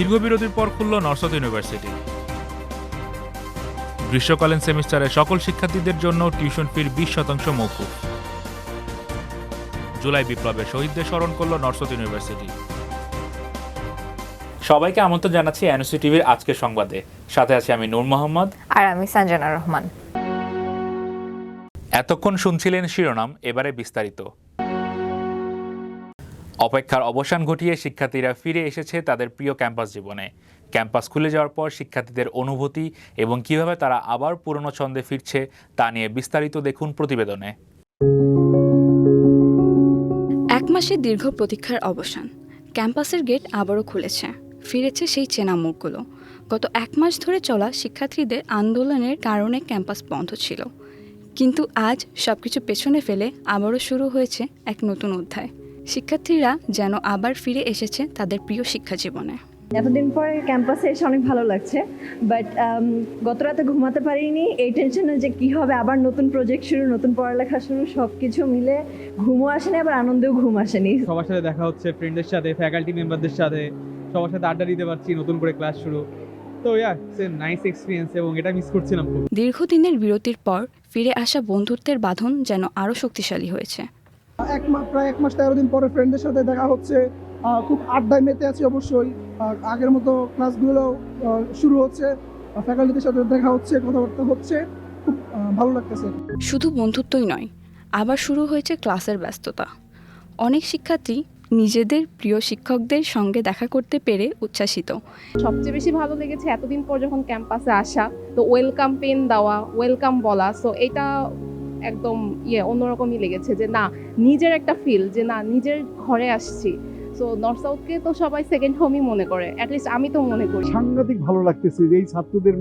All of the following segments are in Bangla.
দীর্ঘ বিরতির পর খুলল নর্থ ইউনিভার্সিটি। গ্রীষ্মকালীন সেমিস্টারে সকল শিক্ষার্থীদের জন্য টিউশন ফির বিশ শতাংশ মৌকুফ জুলাই বিপ্লবে শহীদদের স্মরণ করল নর্থ ইউনিভার্সিটি। সবাইকে আমন্ত্রণ জানাচ্ছি এনএসসি টিভির আজকের সংবাদে। সাথে আছি আমি নূর মোহাম্মদ। আর আমি সঞ্জনা রহমান। এতক্ষণ শুনছিলেন শিরোনাম এবারে বিস্তারিত। অপেক্ষার অবসান ঘটিয়ে শিক্ষার্থীরা ফিরে এসেছে তাদের প্রিয় ক্যাম্পাস জীবনে। ক্যাম্পাস খুলে যাওয়ার পর শিক্ষার্থীদের অনুভূতি এবং কীভাবে তারা আবার পুরনো ছন্দে ফিরছে তা নিয়ে বিস্তারিত দেখুন প্রতিবেদনে। এক মাসের দীর্ঘ প্রতীক্ষার অবসান। ক্যাম্পাসের গেট আবারও খুলেছে। ফিরেছে সেই চেনা মুখগুলো। গত এক মাস ধরে চলা শিক্ষার্থীদের আন্দোলনের কারণে ক্যাম্পাস বন্ধ ছিল। কিন্তু আজ সব কিছু পেছনে ফেলে আবারও শুরু হয়েছে এক নতুন অধ্যায়। শিক্ষার্থীরা যেন আবার ফিরে এসেছে তাদের প্রিয় শিক্ষা জীবনে। এতদিন পরে ক্যাম্পাসে এসে অনেক ভালো লাগছে বাট গত রাতে ঘুমাতে পারিনি এই টেনশনে যে কি হবে আবার নতুন প্রজেক্ট শুরু নতুন পড়ালেখা শুরু সব কিছু মিলে ঘুমও আসেনি আবার আনন্দেও ঘুম আসেনি। সবার সাথে দেখা হচ্ছে ফ্রেন্ডদের সাথে ফ্যাকাল্টি মেম্বারদের সাথে সবার সাথে আড্ডা দিতে পারছি নতুন করে ক্লাস শুরু। তো ইয়া নাইস এক্সপিরিয়েন্স এবং এটা মিস করছিলাম দীর্ঘদিনের বিরতির পর ফিরে আসা বন্ধুত্বের বাঁধন যেন আরও শক্তিশালী হয়েছে। এক মাস প্রায় এক মাস তেরো দিন পরে ফ্রেন্ডদের সাথে দেখা হচ্ছে। খুব আড্ডায় মেতে আছি অবশ্যই। আগের মতো ক্লাসগুলো শুরু হচ্ছে। ফ্যাকাল্টিদের সাথে দেখা হচ্ছে কথাবার্তা হচ্ছে। খুব ভালো লাগতেছে। শুধু বন্ধুত্বই নয় আবার শুরু হয়েছে ক্লাসের ব্যস্ততা। অনেক শিক্ষার্থী নিজেদের প্রিয় শিক্ষকদের সঙ্গে দেখা করতে পেরে উচ্ছ্বাসিত। সবচেয়ে বেশি ভালো লেগেছে এতদিন পর যখন ক্যাম্পাসে আসা তো ওয়েলকাম পেন দেওয়া ওয়েলকাম বলা সো এটা একদম ইয়ে অন্যরকমই লেগেছে যে না, নিজের একটা ফিল যে না, নিজের ঘরে আসছি। সো নর্থ সাউথকে তো সবাই সেকেন্ড হোমই মনে করে। অ্যাটলিস্ট আমি তো মনে করি। সাংঘাতিক ভালো লাগতেছে যে এই ছাত্রদের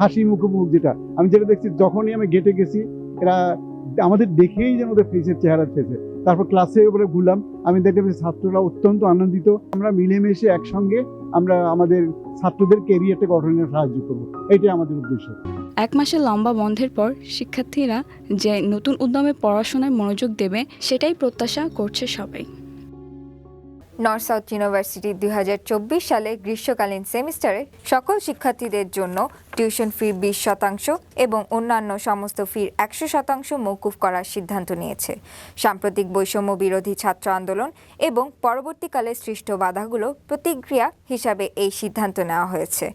হাসি মুখোমুখ যেটা। আমি যেটা দেখছি, যখনই আমি গেটে গেছি, এরা আমাদের দেখেই যেন ওদের ফেসের চেহারা ফেসে তারপর ক্লাসে উপরে ঘুরলাম, আমি দেখলাম যে ছাত্ররা অত্যন্ত আনন্দিত। আমরা মিলেমিশে একসঙ্গে আমরা আমাদের ছাত্রদের কেরিয়ারটা গঠনে সাহায্য করব। এটাই আমাদের উদ্দেশ্য। এক মাসের লম্বা বন্ধের পর শিক্ষার্থীরা যে নতুন উদ্যমে পড়াশোনায় মনোযোগ দেবে, সেটাই প্রত্যাশা করছে সবাই। নর্থ সাউথ ইউনিভার্সিটি দুই হাজার চব্বিশ সালে গ্রীষ্মকালীন সেমিস্টারে সকল শিক্ষার্থীদের জন্য টিউশন ফি বিশ শতাংশ এবং অন্যান্য সমস্ত ফির একশো শতাংশ মৌকুফ করার সিদ্ধান্ত নিয়েছে। সাম্প্রতিক বৈষম্য বিরোধী ছাত্র আন্দোলন এবং পরবর্তীকালে সৃষ্ট বাধাগুলো প্রতিক্রিয়া হিসাবে এই সিদ্ধান্ত নেওয়া হয়েছে।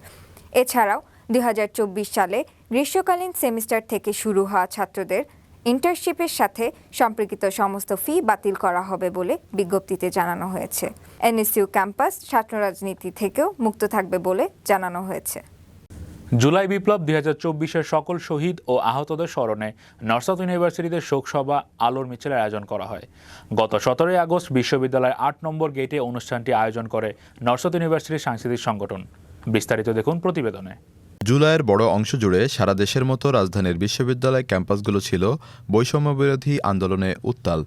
এছাড়াও দুই হাজার চব্বিশ সালে গ্রীষ্মকালীন সেমিস্টার থেকে শুরু হওয়া ছাত্রদের ইন্টার্নশিপের সাথে সম্পর্কিত সমস্ত ফি বাতিল করা হবে বলে বিজ্ঞপ্তিতে জানানো হয়েছে। এনএসইউ ক্যাম্পাস ছাত্র রাজনীতি থেকেও মুক্ত থাকবে বলে জানানো হয়েছে। জুলাই বিপ্লব দুই হাজার চব্বিশের সকল শহীদ ও আহতদের স্মরণে নর্থ ইউনিভার্সিটিতে শোকসভা, আলোর মিছিলের আয়োজন করা হয়। গত সতেরোই আগস্ট বিশ্ববিদ্যালয়ের আট নম্বর গেটে অনুষ্ঠানটি আয়োজন করে নর্থ ইউনিভার্সিটির সাংস্কৃতিক সংগঠন। বিস্তারিত দেখুন প্রতিবেদনে। জুলাইয়ের বড় অংশ জুড়ে সারা দেশের মতো রাজধানীর বিশ্ববিদ্যালয় ক্যাম্পাসগুলো ছিল বৈষম্যবিরোধী আন্দোলনে উত্তাল।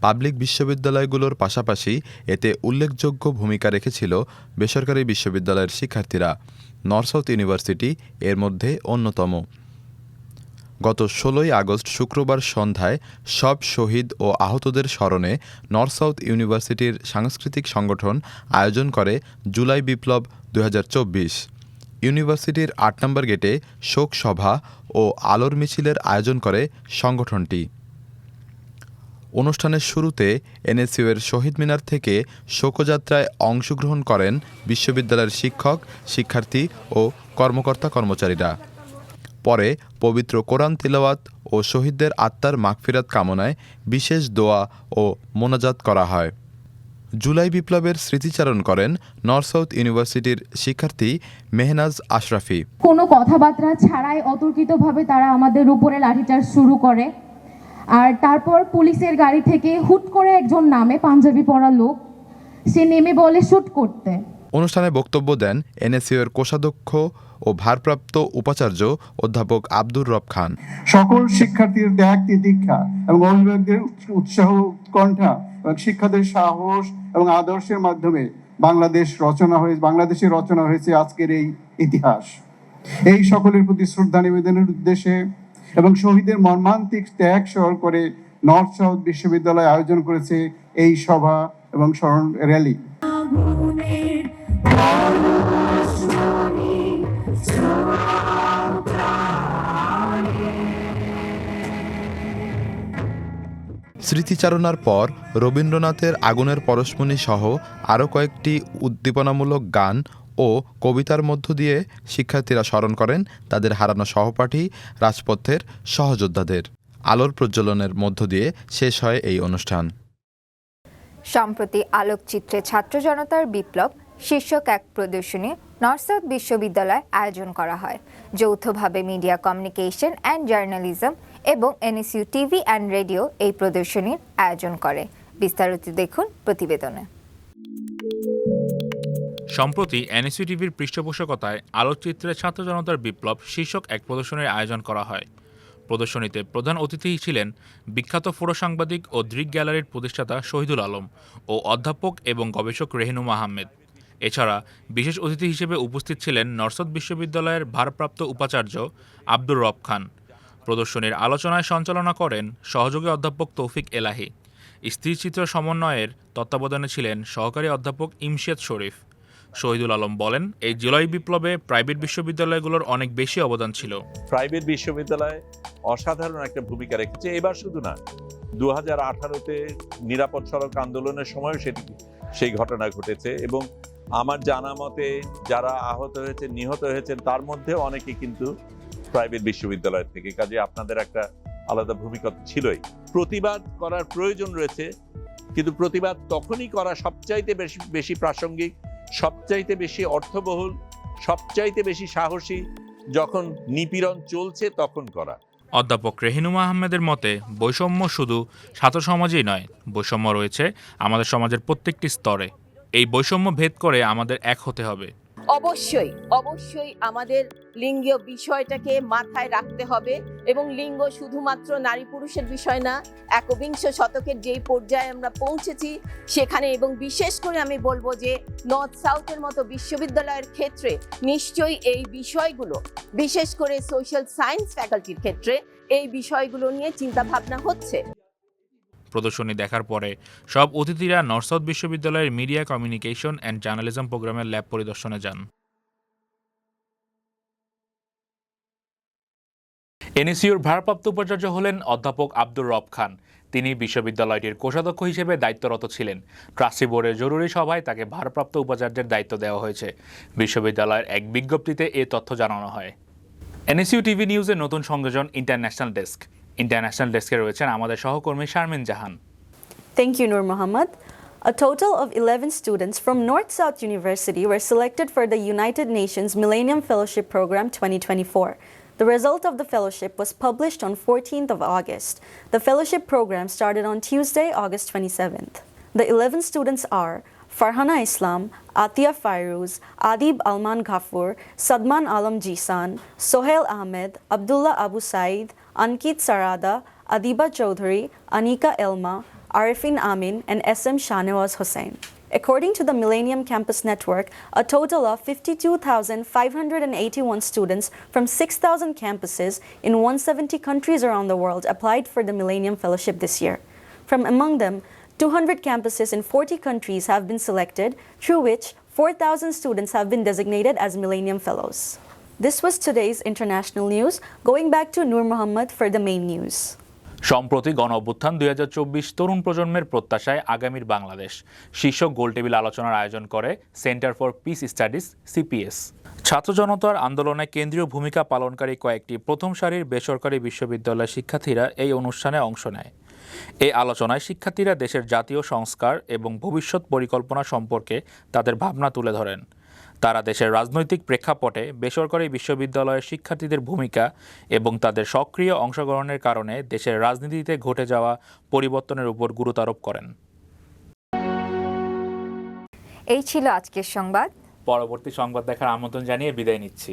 পাবলিক বিশ্ববিদ্যালয়গুলোর পাশাপাশি এতে উল্লেখযোগ্য ভূমিকা রেখেছিল বেসরকারি বিশ্ববিদ্যালয়ের শিক্ষার্থীরা। নর্থ ইউনিভার্সিটি এর মধ্যে অন্যতম। গত ষোলোই আগস্ট শুক্রবার সন্ধ্যায় সব শহীদ ও আহতদের স্মরণে নর্থ সাউথ ইউনিভার্সিটির সাংস্কৃতিক সংগঠন আয়োজন করে জুলাই বিপ্লব দু হাজার চব্বিশ। ইউনিভার্সিটির আট নম্বর গেটে শোক সভা ও আলোর মিছিলের আয়োজন করে সংগঠনটি। অনুষ্ঠানের শুরুতে এনএসইউ এর শহীদ মিনার থেকে শোকযাত্রায় অংশগ্রহণ করেন বিশ্ববিদ্যালয়ের শিক্ষক, শিক্ষার্থী ও কর্মকর্তা কর্মচারীরা। পরে পবিত্র কোরআন তিলাওয়াত ও শহীদদের আত্মার মাগফিরাত কামনায় বিশেষ দোয়া ও মোনাজাত করা হয়। জুলাই বিপ্লবের স্মৃতিচারণ করেন নর্থ সাউথ ইউনিভার্সিটির শিক্ষার্থী মেহনাজ আশরাফি। কোনো কথাবার্তা ছাড়াই অতর্কিতভাবে তারা আমাদের উপরে লাঠিচার্জ শুরু করে। আর তারপর পুলিশের গাড়ি থেকে হুট করে একজন নামে পাঞ্জাবি পরা লোক। সে নেমে বলে শুট করতে। অনুষ্ঠানে বক্তব্য দেন এনএসইউ এর কোষাধ্যক্ষ ও ভারপ্রাপ্ত উপাচার্য অধ্যাপক আব্দুর রব খান। সকল শিক্ষার্থীর ত্যাগ তিতিক্ষা এবং অভিভাবকদের উৎসাহ উৎকণ্ঠা শিক্ষাদের সাহস এবং আদর্শের মাধ্যমে বাংলাদেশ রচনা হয়ে বাংলাদেশে রচনা হয়েছে আজকের এই ইতিহাস। এই সকলের প্রতি শ্রদ্ধা নিবেদনের উদ্দেশ্যে এবং শহীদের মর্মান্তিক ত্যাগ স্মরণ করে নর্থ সাউথ বিশ্ববিদ্যালয় আয়োজন করেছে এই সভা এবং স্মরণ র্যালি। স্মৃতিচারণার পর রবীন্দ্রনাথের আগুনের পরশমণি সহ আরও কয়েকটি উদ্দীপনামূলক গান ও কবিতার মধ্য দিয়ে শিক্ষার্থীরা স্মরণ করেন তাদের হারানো সহপাঠী, রাজপথের সহযোদ্ধাদের। আলোর প্রজ্বলনের মধ্য দিয়ে শেষ হয় এই অনুষ্ঠান। সম্প্রতি আলোকচিত্রে ছাত্র জনতার বিপ্লব শীর্ষক এক প্রদর্শনী নর্থ বিশ্ববিদ্যালয়ে আয়োজন করা হয়। যৌথভাবে মিডিয়া কমিউনিকেশন অ্যান্ড জার্নালিজম এবং এনএসইউ টিভি অ্যান্ড রেডিও এই প্রদর্শনীর আয়োজন করে। বিস্তারিত দেখুন প্রতিবেদনে। সম্প্রতি এনএসইউ টিভির পৃষ্ঠপোষকতায় আলোকচিত্রে ছাত্র জনতার বিপ্লব শীর্ষক এক প্রদর্শনীর আয়োজন করা হয়। প্রদর্শনীতে প্রধান অতিথি ছিলেন বিখ্যাত সাংবাদিক ও দৃক গ্যালারির প্রতিষ্ঠাতা শহীদুল আলম ও অধ্যাপক এবং গবেষক রেহনুমা আহমেদ। এছাড়া বিশেষ অতিথি হিসেবে উপস্থিত ছিলেন নরসদ বিশ্ববিদ্যালয়ের ভারপ্রাপ্ত উপাচার্য আব্দুর রব খান। প্রদর্শনীর আলোচনায় সঞ্চালনা করেন সহযোগী অধ্যাপক তৌফিক এলাহি। স্থিরচিত্র সমন্বয়ের তত্ত্বাবধানে ছিলেন সহকারী অধ্যাপক ইমশিয়াদ শরীফ। শহীদুল আলম বলেন, এই জুলাই বিপ্লবে প্রাইভেট বিশ্ববিদ্যালয়গুলোর অনেক বেশি অবদান ছিল। প্রাইভেট বিশ্ববিদ্যালয় অসাধারণ একটা ভূমিকা রেখেছে। এবার শুধু না দু হাজার আঠারোতে নিরাপদ সড়ক আন্দোলনের সময়ও সেটি, সেই ঘটনা ঘটেছে এবং আমার জানা মতে যারা আহত হয়েছে নিহত হয়েছেন, তার মধ্যে অনেকে কিন্তু প্রাইভেট বিশ্ববিদ্যালয় থেকে। কাজে আপনাদের একটা আলাদা ভূমিকা ছিলই। প্রতিবাদ করার প্রয়োজন রয়েছে, কিন্তু প্রতিবাদ তখনই করা সবচাইতে বেশি বেশি প্রাসঙ্গিক, সবচাইতে বেশি অর্থবহুল, সবচাইতে বেশি সাহসী, যখন নিপীড়ন চলছে তখন করা। অধ্যাপক রেহিনুমা আহমেদের মতে, বৈষম্য শুধু ছাত্র সমাজেই নয়, বৈষম্য রয়েছে আমাদের সমাজের প্রত্যেকটি স্তরে। এই বৈষম্য ভেদ করে আমাদের এক হতে হবে। অবশ্যই অবশ্যই আমাদের লিঙ্গীয় বিষয়টাকে মাথায় রাখতে হবে এবং লিঙ্গ শুধুমাত্র নারী পুরুষের বিষয় না, একবিংশ শতকের যেই পর্যায়ে আমরা পৌঁছেছি সেখানে এবং বিশেষ করে আমি বলব যে নর্থ সাউথের মতো বিশ্ববিদ্যালয়ের ক্ষেত্রে নিশ্চয়ই এই বিষয়গুলো, বিশেষ করে সোশ্যাল সায়েন্স ফ্যাকাল্টির ক্ষেত্রে এই বিষয়গুলো নিয়ে চিন্তা ভাবনা হচ্ছে। প্রদর্শনী দেখার পরে সব অতিথিরা নর্থ বিশ্ববিদ্যালয়ের মিডিয়া কমিউনিকেশন অ্যান্ড জার্নালিজম প্রোগ্রামের ল্যাব পরিদর্শনে যান। এনএসইউর ভারপ্রাপ্ত উপাচার্য হলেন অধ্যাপক আব্দুর রব খান। তিনি বিশ্ববিদ্যালয়টির কোষাধ্যক্ষ হিসেবে দায়িত্বরত ছিলেন। ট্রাস্টি বোর্ডের জরুরি সভায় তাকে ভারপ্রাপ্ত উপাচার্যের দায়িত্ব দেওয়া হয়েছে। বিশ্ববিদ্যালয়ের এক বিজ্ঞপ্তিতে এ তথ্য জানানো হয়। এনএসইউ টিভি নিউজের নতুন সংযোজন ইন্টারন্যাশনাল ডেস্ক। ইন্টারন্যাশনাল ডেস্কে রয়েছেন আমাদের সহকর্মী শারমিন জাহান Thank you, Nur Muhammad. A total of 11 students from North South University were selected for the United Nations Millennium Fellowship Program 2024. The result of the fellowship was published on 14th of August. The fellowship program started on Tuesday, August 27th. The 11 students are Farhana Islam, Atia Fairuz, Adib Alman Ghafoor, Sadman Alam Jisan, Sohail Ahmed, Abdullah Abu Said, Ankit Sarada, Adiba Chaudhary, Anika Elma, Arifin Amin, and SM Shanawaz Hussain. According to the Millennium Campus Network, a total of 52,581 students from 6,000 campuses in 170 countries around the world applied for the Millennium Fellowship this year. From among them, 200 campuses in 40 countries have been selected, through which 4,000 students have been designated as Millennium Fellows. This was today's international news. Going back to Nur Muhammad for the main news. সম্প্রতি গণ অভ্যুত্থান দুই তরুণ প্রজন্মের প্রত্যাশায় আগামীর বাংলাদেশ শীর্ষক গোলটেবিল আলোচনার আয়োজন করে centre for peace studies, CPS ছাত্র জনতার আন্দোলনে কেন্দ্রীয় ভূমিকা পালনকারী কয়েকটি প্রথম সারির বেসরকারি বিশ্ববিদ্যালয়ের শিক্ষার্থীরা এই অনুষ্ঠানে অংশ নেয় এই আলোচনায় শিক্ষার্থীরা দেশের জাতীয় সংস্কার এবং ভবিষ্যৎ পরিকল্পনা সম্পর্কে তাদের ভাবনা তুলে ধরেন তারা দেশের রাজনৈতিক প্রেক্ষাপটে বেসরকারি বিশ্ববিদ্যালয়ের শিক্ষার্থীদের ভূমিকা এবং তাদের সক্রিয় অংশগ্রহণের কারণে দেশের রাজনীতিতে ঘটে যাওয়া পরিবর্তনের উপর গুরুত্বারোপ করেন। এই ছিল আজকের সংবাদ। পরবর্তী সংবাদ দেখার আমন্ত্রণ জানিয়ে বিদায় নিচ্ছি।